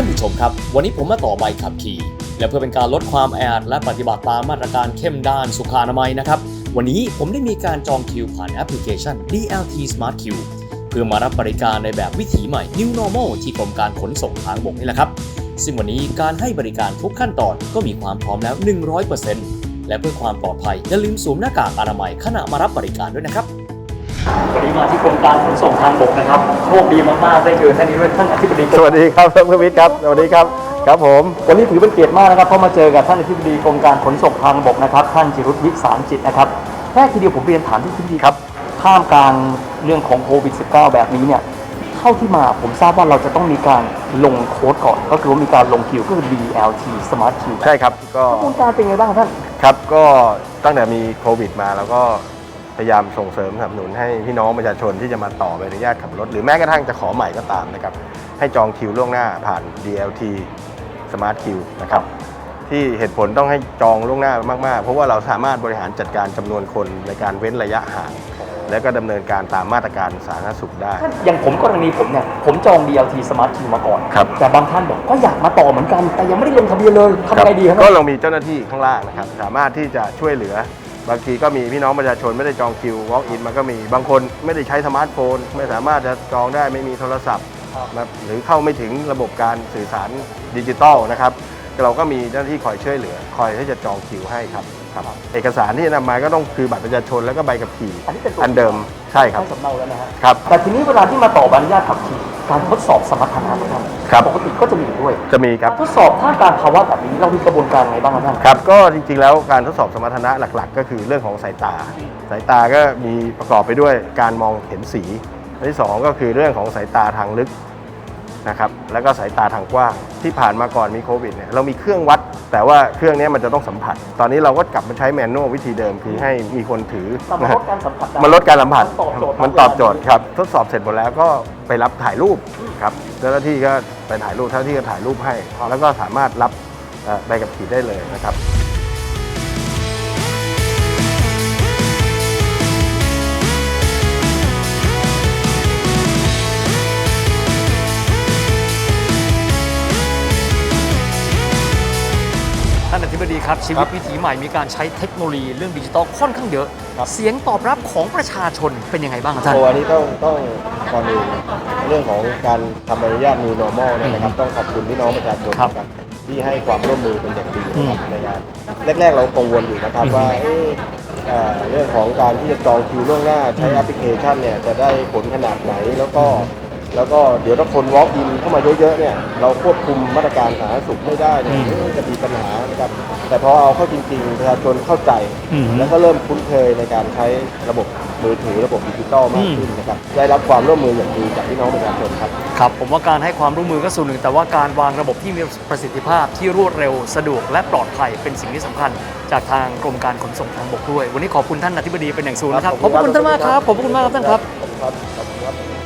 านผู้ชมครับ วันนี้ผมมาต่อใบขับขี่ และเพื่อเป็นการลดความแออัดและปฏิบัติตามมาตรการเข้มด้านสุขอนามัยนะครับ วันนี้ผมได้มีการจองคิวผ่านแอปพลิเคชัน DLT Smart Q เพื่อมารับบริการในแบบวิถีใหม่ New Normal ที่กรมการขนส่งทางบกนี่แหละครับ ซึ่งวันนี้การให้บริการทุกขั้นตอนก็มีความพร้อมแล้ว 100%และเพื่อความปลอดภัยอย่าลืมสวมหน้ากากอนามัยขณะมารับบริการด้วยนะครับ วันนี้มาที่กรมการขนส่งทางบกนะครับโชคดีมากๆได้เจอท่านนี้ด้วยท่านอธิบดีสวัสดีครับท่านผู้วิทย์ครับสวัสดีครับครับผมวันนี้ถือเป็นเกียรติมากนะครับเพราะมาเจอกับท่านอธิบดีกรมการขนส่งทางบกนะครับ ท่านจิรุธวิสารจิตนะครับแรกทีเดียวผมเรียนถามที่อธิบดีครับท่ามกลางเรื่องของโควิด -19 แบบนี้เนี่ยเท่าที่มาผมทราบว่าเราจะต้องมีการลงโค้ดก่อน ก็คือว่ามีการลงคิวก็คือ BLT Smart Q ใช่ครับก็กระบวนการเป็นไงบ้างท่านครับก็ตั้งแต่มีโควิดมาแล้วก็ พยายามส่งเสริมสนับสนุนให้พี่น้องประชาชนที่จะมาต่อใบอนุญาตขับรถ หรือแม้กระทั่งจะขอใหม่ก็ตามนะครับ ให้จองคิวล่วงหน้าผ่าน DLT Smart Q นะครับ ที่เหตุผลต้องให้จองล่วงหน้ามาก ๆ เพราะว่าเราสามารถบริหารจัดการจำนวนคนในการเว้นระยะห่าง และก็ดำเนินการตามมาตรการสาธารณสุขได้ อย่างผมกรณีผมเนี่ย ผมจอง BLT Smart Q มาก่อนครับแต่บางท่านบอกก็อยากมาต่อเหมือนกัน แต่ยังไม่ได้ลงทะเบียนเลยทำยังไงดีครับก็เรามีเจ้าหน้าที่ข้างล่างนะครับ สามารถที่จะช่วยเหลือ บางทีก็มีพี่น้องประชาชนไม่ได้จองคิว walk in มันก็มีบางคนไม่ได้ใช้สมาร์ทโฟน ไม่สามารถจะจองได้ไม่มีโทรศัพท์ครับนะหรือเข้าไม่ถึงระบบการสื่อสารดิจิตอลนะครับ เราก็มีเจ้าหน้าที่คอยช่วยเหลือ คอยที่จะจองคิวให้ครับครับ เอกสารที่จะนำมาก็ต้องคือบัตรประชาชนแล้วก็ใบขับขี่อันนี้เป็นตัวอันเดิมใช่ครับใช้สำเนาแล้วนะฮะครับ แต่ทีนี้เวลาที่มาต่อใบอนุญาตขับขี่การทดสอบสมรรถนะท่านครับ ปกติก็จะมีด้วย จะมีครับ ทดสอบท่ามกลางภาวะแบบนี้เรามีกระบวนการไงบ้างครับท่านครับก็จริงๆแล้วการทดสอบสมรรถนะหลักๆ ก็คือเรื่องของสายตา สายตาก็มีประกอบไปด้วยการมองเห็นสีอันที่สองก็คือเรื่องของสายตาทางลึก นะครับแล้วก็สายตาทางกว้างที่ผ่านมาก่อนมีโควิดเนี่ยเรามีเครื่องวัด แต่ว่าเครื่องเนี้ยมันจะต้องสัมผัส ตอนนี้เราก็กลับมาใช้แมนนวลวิธีเดิมคือให้มีคนถือแต่มันลดการสัมผัสได้มันลดการสัมผัสมันตอบโจทย์มันตอบโจทย์ครับทดสอบเสร็จหมดแล้วก็ไปรับถ่ายรูปครับเจ้าหน้าที่ก็ไปถ่ายรูปเจ้าหน้าที่ก็ถ่ายรูปให้ แล้วก็สามารถรับเอ่อใบขับขี่ได้เลยนะครับ บดีครับ ชีวิตวิถีใหม่มีการใช้เทคโนโลยีเรื่องดิจิตอลค่อนข้างเยอะ เสียงตอบรับของประชาชนเป็นยังไงบ้างครับท่านตัวนี้ต้องต้องก่อนอื่นเรื่องของการทำใบอนุญาต New Normal เนี่ยนะครับ ต้องขอบคุณพี่น้องประชาชนครับนะครับที่ให้ความร่วมมือเป็นอย่างดีนะครับอืมในงานแรก ๆ เรากังวลอยู่นะครับอืมว่าเอ๊ะเอ่อเรื่องของการที่จะจองคิวล่วงหน้าใช้อืมแอปพลิเคชันเนี่ยจะได้ผลขนาดไหนแล้วก็ แล้วก็เดี๋ยวถ้าคน walk in เข้ามาเยอะๆเนี่ยเราควบคุมมาตรการสาธารณสุขไม่ได้เนี่ยเอ๊ะจะมีปัญหานะครับแต่พอเอาเข้าจริงๆประชาชนเข้าใจ อืม แล้วก็เริ่มคุ้นเคยในการใช้ระบบมือถือระบบดิจิตอลมากขึ้นอืมนะครับได้รับความร่วมมืออย่างดีจากพี่น้องประชาชนครับ ครับผมว่าการให้ความร่วมมือก็ส่วนหนึ่ง แต่ว่าการวางระบบที่มีประสิทธิภาพที่รวดเร็วสะดวกและปลอดภัยเป็นสิ่งที่สำคัญ จากทางกรมการขนส่งทางบกด้วย วันนี้ขอบคุณท่านอธิบดีเป็นอย่างสูงนะครับคขรัอบบพระคุณท่านมากครับขอบพระคุณมากครับท่านครับ ขอบคุณครับขอบคุณครับ